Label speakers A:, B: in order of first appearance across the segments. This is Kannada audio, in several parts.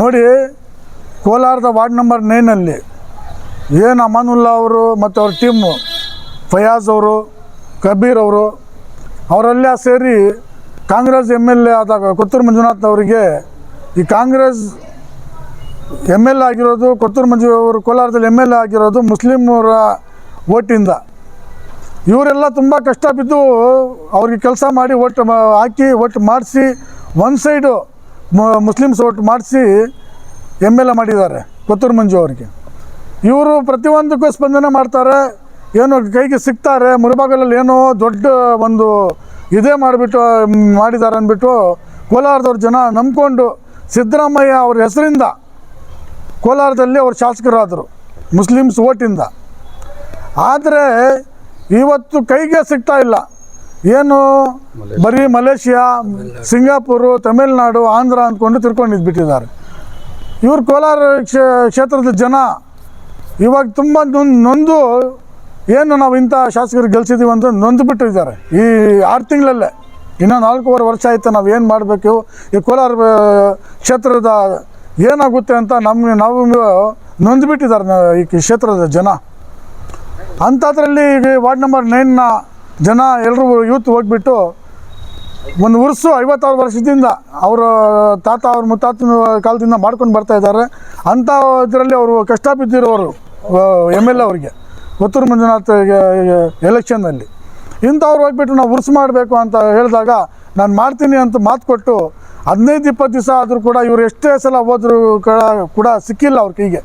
A: ನೋಡಿ, ಕೋಲಾರದ ವಾರ್ಡ್ ನಂಬರ್ ನೈನಲ್ಲಿ ಏನು ಅಮಾನುಲ್ಲಾ ಅವರು ಮತ್ತು ಅವ್ರ ಟೀಮು ಫಯಾಜ್ ಅವರು, ಕಬೀರ್ ಅವರು, ಅವರೆಲ್ಲ ಸೇರಿ ಕಾಂಗ್ರೆಸ್ ಎಂ ಎಲ್ ಎ ಆದಾಗ ಕೊತ್ತೂರು ಮಂಜುನಾಥ್ ಅವರಿಗೆ ಈ ಕಾಂಗ್ರೆಸ್ ಎಂ ಎಲ್ ಎ ಆಗಿರೋದು, ಕೊತ್ತೂರು ಮಂಜು ಅವರು ಕೋಲಾರದಲ್ಲಿ ಎಂ ಎಲ್ ಎ ಆಗಿರೋದು ಮುಸ್ಲಿಮರ ಓಟಿಂದ ಇವರೆಲ್ಲ ತುಂಬ ಕಷ್ಟ ಬಿದ್ದು ಅವ್ರಿಗೆ ಕೆಲಸ ಮಾಡಿ ಓಟ್ ಹಾಕಿ ಓಟ್ ಮಾಡಿಸಿ ಒನ್ ಸೈಡು ಮುಸ್ಲಿಮ್ಸ್ ಓಟ್ ಮಾಡಿಸಿ ಎಂ ಎಲ್ ಎ ಮಾಡಿದ್ದಾರೆ, ಪುತ್ತೂರು ಮಂಜು ಅವರಿಗೆ. ಇವರು ಪ್ರತಿಯೊಂದಕ್ಕೂ ಸ್ಪಂದನೆ ಮಾಡ್ತಾರೆ, ಏನೋ ಕೈಗೆ ಸಿಗ್ತಾರೆ, ಮುರುಬಾಗಲಲ್ಲಿ ಏನೋ ದೊಡ್ಡ ಒಂದು ಇದೇ ಮಾಡಿಬಿಟ್ಟು ಮಾಡಿದ್ದಾರೆ ಅಂದ್ಬಿಟ್ಟು ಕೋಲಾರದವ್ರ ಜನ ನಂಬ್ಕೊಂಡು ಸಿದ್ದರಾಮಯ್ಯ ಅವ್ರ ಹೆಸರಿಂದ ಕೋಲಾರದಲ್ಲಿ ಅವ್ರು ಶಾಸಕರಾದರು, ಮುಸ್ಲಿಮ್ಸ್ ಓಟಿಂದ ಆದರೆ ಇವತ್ತು ಕೈಗೆ ಸಿಗ್ತಾ ಇಲ್ಲ. ಏನು ಬರೀ ಮಲೇಷಿಯಾ, ಸಿಂಗಾಪುರು, ತಮಿಳ್ನಾಡು, ಆಂಧ್ರ ಅಂದ್ಕೊಂಡು ತಿರ್ಕೊಂಡು ಇದ್ಬಿಟ್ಟಿದ್ದಾರೆ ಇವ್ರು ಕೋಲಾರ ಕ್ಷೇ- ಕ್ಷೇತ್ರದ ಜನ ಇವಾಗ ತುಂಬ ನೊಂದ್- ಏನು ನಾವು ಇಂಥ ಶಾಸಕರು ಗೆಲ್ಸಿದ್ದೀವಿ ಅಂತ ನೊಂದು ಬಿಟ್ಟಿದ್ದಾರೆ. ಈ ಆರು ತಿಂಗಳಲ್ಲೇ. ಇನ್ನೂ ನಾಲ್ಕೂವರೆ ವರ್ಷ ಆಯಿತು ನಾವು ಏನು ಮಾಡಬೇಕು? ಈ ಕೋಲಾರ ಕ್ಷೇತ್ರದ ಏನಾಗುತ್ತೆ ಅಂತ ನಮಗೆ, ನಾವು ನೊಂದು ಬಿಟ್ಟಿದ್ದಾರೆ ಈ ಕ್ಷೇತ್ರದ ಜನ. ಅಂಥದ್ರಲ್ಲಿ ಈಗ ವಾರ್ಡ್ ನಂಬರ್ ನೈನ್ನ ಜನ ಎಲ್ಲರೂ ಯೂತ್ ಹೋಗ್ಬಿಟ್ಟು ಒಂದು ಉರ್ಸು ಐವತ್ತಾರು ವರ್ಷದಿಂದ ಅವರ ತಾತ, ಅವ್ರ ಮುತ್ತಾತನ ಕಾಲದಿಂದ ಮಾಡ್ಕೊಂಡು ಬರ್ತಾ ಇದ್ದಾರೆ. ಅಂಥ ಇದರಲ್ಲಿ ಅವರು ಕಷ್ಟ ಬಿದ್ದಿರೋರು ಎಂ ಎಲ್ ಎ ಅವರಿಗೆ ಪುತ್ತೂರು ಮಂಜುನಾಥ್ ಎಲೆಕ್ಷನ್ನಲ್ಲಿ ಇಂಥವ್ರು ಹೋಗ್ಬಿಟ್ಟು ನಾವು ಉರ್ಸು ಮಾಡಬೇಕು ಅಂತ ಹೇಳಿದಾಗ ನಾನು ಮಾಡ್ತೀನಿ ಅಂತ ಮಾತು ಕೊಟ್ಟು ಹದಿನೈದು, ಇಪ್ಪತ್ತು ದಿವಸ ಆದರೂ ಕೂಡ ಇವರು ಎಷ್ಟೇ ಸಲ ಹೋದರೂ ಕೂಡ- ಸಿಕ್ಕಿಲ್ಲ ಅವ್ರ ಕೈಗೆ.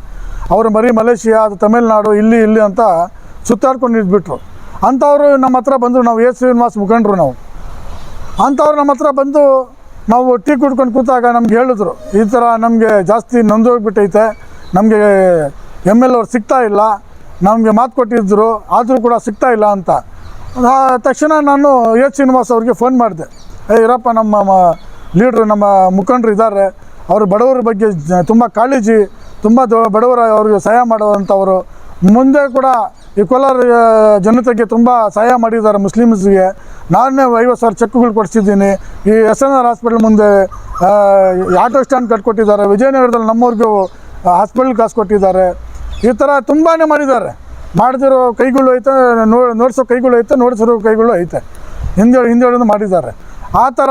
A: ಅವರು ಬರೀ ಮಲೇಷಿಯಾ, ಅದು ತಮಿಳ್ನಾಡು, ಇಲ್ಲಿ ಇಲ್ಲಿ ಅಂತ ಸುತ್ತಾಡ್ಕೊಂಡು ಇದ್ಬಿಟ್ರು ಅಂಥವ್ರು ನಮ್ಮ ಹತ್ರ ಬಂದರು, ನಾವು ಎ ಶ್ರೀನಿವಾಸ್ ಮುಖಂಡರು ನಾವು. ಅಂಥವ್ರು ನಮ್ಮ ಹತ್ರ ಬಂದು ನಾವು ಟೀ ಕುಡ್ಕೊಂಡು ಕೂತಾಗ ನಮ್ಗೆ ಹೇಳಿದ್ರು, ಈ ಥರ ನಮಗೆ ಜಾಸ್ತಿ ನೊಂದೋಗ್ಬಿಟ್ಟೈತೆ ನಮಗೆ ಎಂ ಎಲ್ ಅವ್ರು ಸಿಗ್ತಾ ಇಲ್ಲ, ನಮಗೆ ಮಾತು ಕೊಟ್ಟಿದ್ದರು ಆದರೂ ಕೂಡ ಸಿಗ್ತಾ ಇಲ್ಲ ಅಂತ. ತಕ್ಷಣ ನಾನು ಎ ಶ್ರೀನಿವಾಸ್ ಅವ್ರಿಗೆ ಫೋನ್ ಮಾಡಿದೆ. ಏ, ಇರಪ್ಪ, ನಮ್ಮ ಲೀಡ್ರು ನಮ್ಮ ಮುಖಂಡರು ಇದ್ದಾರೆ ಅವರು ಬಡವರ ಬಗ್ಗೆ ತುಂಬ ಕಾಳಜಿ, ತುಂಬ ಬಡವರ ಅವ್ರಿಗೆ ಸಹಾಯ ಮಾಡುವಂಥವರು ಮುಂದೆ ಕೂಡ ಈ ಕೋಲಾರ ಜನತೆಗೆ ತುಂಬ ಸಹಾಯ ಮಾಡಿದ್ದಾರೆ ಮುಸ್ಲಿಮ್ಸ್ಗೆ. ನಾನೇ ಐವತ್ತು ಸಾವಿರ ಚೆಕ್ಗಳು ಕೊಡಿಸಿದ್ದೀನಿ. ಈ ಎಸ್ ಎನ್ ಆರ್ ಹಾಸ್ಪಿಟಲ್ ಮುಂದೆ ಆಟೋ ಸ್ಟ್ಯಾಂಡ್ ಕಟ್ಕೊಟ್ಟಿದ್ದಾರೆ. ವಿಜಯನಗರದಲ್ಲಿ ನಮ್ಮವ್ರಿಗೂ ಹಾಸ್ಪಿಟ್ಲ್ ಕಾಸು ಕೊಟ್ಟಿದ್ದಾರೆ. ಈ ಥರ ತುಂಬಾ ಮಾಡಿದ್ದಾರೆ. ಮಾಡ್ತಿರೋ ಕೈಗಳು ಐತೆ, ನೋ, ನೋಡಿಸೋ ಕೈಗಳು ಐತೆ, ನೋಡಿಸಿರೋ ಕೈಗಳು ಐತೆ. ಹಿಂದೆ ಹಿಂದೆ ಮಾಡಿದ್ದಾರೆ. ಆ ಥರ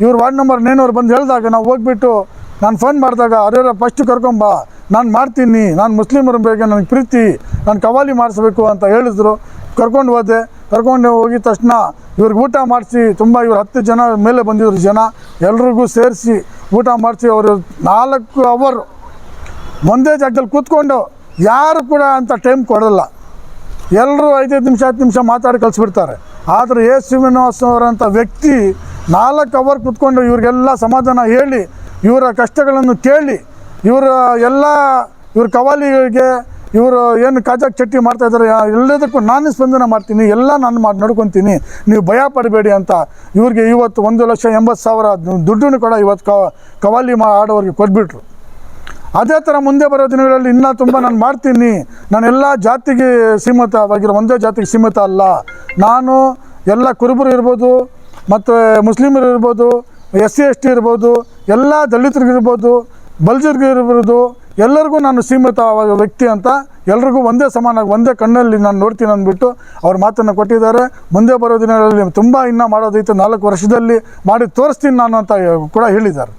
A: ಇವ್ರು ವಾರ್ಡ್ ನಂಬರ್ ನೇನವ್ರು ಬಂದು ಹೇಳಿದಾಗ ನಾವು ಹೋಗ್ಬಿಟ್ಟು ನಾನು ಫೋನ್ ಮಾಡಿದಾಗ ಅರೆ ಫಸ್ಟ್ ಕರ್ಕೊಂಬ ನಾನು ಮಾಡ್ತೀನಿ. ನಾನು ಮುಸ್ಲಿಮರ ಬಗ್ಗೆ ನನಗೆ ಪ್ರೀತಿ. ನಾನು ಕವಾಲಿ ಮಾಡಿಸ್ಬೇಕು ಅಂತ ಹೇಳಿದ್ರು. ಕರ್ಕೊಂಡು ಹೋದೆ. ಕರ್ಕೊಂಡು ಹೋಗಿದ ತಕ್ಷಣ ಇವ್ರಿಗೆ ಊಟ ಮಾಡಿಸಿ, ತುಂಬ ಇವ್ರು ಹತ್ತು ಜನ ಮೇಲೆ ಬಂದಿದ್ರು ಜನ, ಎಲ್ರಿಗೂ ಸೇರಿಸಿ ಊಟ ಮಾಡಿಸಿ ಅವರು ನಾಲ್ಕು ಅವರ್ ಒಂದೇ ಜಾಗದಲ್ಲಿ ಕೂತ್ಕೊಂಡು ಯಾರು ಕೂಡ ಅಂತ ಟೈಮ್ ಕೊಡೋಲ್ಲ. ಎಲ್ಲರೂ ಐದೈದು ನಿಮಿಷ, ಹತ್ತು ನಿಮಿಷ ಮಾತಾಡಿ ಕಳಿಸ್ಬಿಡ್ತಾರೆ. ಆದರೆ ಎ ಶ್ರೀನಿವಾಸ ಅವರಂಥ ವ್ಯಕ್ತಿ ನಾಲ್ಕು ಅವರ್ ಕೂತ್ಕೊಂಡು ಇವ್ರಿಗೆಲ್ಲ ಸಮಾಧಾನ ಹೇಳಿ ಇವರ ಕಷ್ಟಗಳನ್ನು ಕೇಳಿ, ಇವರ ಎಲ್ಲ, ಇವ್ರ ಕವಾಲಿಗಳಿಗೆ, ಇವರು ಏನು ಕಾಜಾಕ್ ಚಟ್ಟಿ ಮಾಡ್ತಾ ಇದ್ದಾರೆ ಎಲ್ಲದಕ್ಕೂ ನಾನು ಸ್ಪಂದನೆ ಮಾಡ್ತೀನಿ, ಎಲ್ಲ ನಾನು ಮಾಡಿ, ನಡ್ಕೊತೀನಿ, ನೀವು ಭಯ ಪಡಬೇಡಿ ಅಂತ ಇವ್ರಿಗೆ ಇವತ್ತು ಒಂದು ಲಕ್ಷ ಎಂಬತ್ತು ಸಾವಿರ ದುಡ್ಡನ್ನು ಕೂಡ ಇವತ್ತು ಕವಾಲಿ ಮಾ ಆಡೋರಿಗೆ ಕೊಟ್ಬಿಟ್ರು. ಅದೇ ಥರ ಮುಂದೆ ಬರೋ ದಿನಗಳಲ್ಲಿ ಇನ್ನೂ ತುಂಬ ನಾನು ಮಾಡ್ತೀನಿ, ನಾನು ಎಲ್ಲ ಜಾತಿಗೆ ಸೀಮಿತವಾಗಿರೋ ಒಂದೇ ಜಾತಿಗೆ ಸೀಮಿತ ಅಲ್ಲ. ನಾನು ಎಲ್ಲ ಕುರುಬರು ಇರ್ಬೋದು, ಮತ್ತು ಮುಸ್ಲಿಮರು ಇರ್ಬೋದು ಎಸ್ ಸಿ, ಎಸ್ ಟಿ ಇರ್ಬೋದು, ಎಲ್ಲ ದಲಿತರಿಗಿರ್ಬೋದು, ಬಲ್ಜರ್ಗಿರ್ಬೋದು, ಎಲ್ಲರಿಗೂ ನಾನು ಸೀಮಿತವಾದ ವ್ಯಕ್ತಿ ಅಂತ ಎಲ್ರಿಗೂ ಒಂದೇ ಸಮಾನವಾಗಿ ಒಂದೇ ಕಣ್ಣಲ್ಲಿ ನಾನು ನೋಡ್ತೀನಿ ಅಂದ್ಬಿಟ್ಟು ಅವ್ರ ಮಾತನ್ನು ಕೊಟ್ಟಿದ್ದಾರೆ. ಮುಂದೆ ಬರೋ ದಿನಗಳಲ್ಲಿ ತುಂಬ ಇನ್ನೂ ಮಾಡೋದೈತೆ. ನಾಲ್ಕು ವರ್ಷದಲ್ಲಿ ಮಾಡಿ ತೋರಿಸ್ತೀನಿ ನಾನು ಅಂತ ಕೂಡ ಹೇಳಿದ್ದಾರೆ.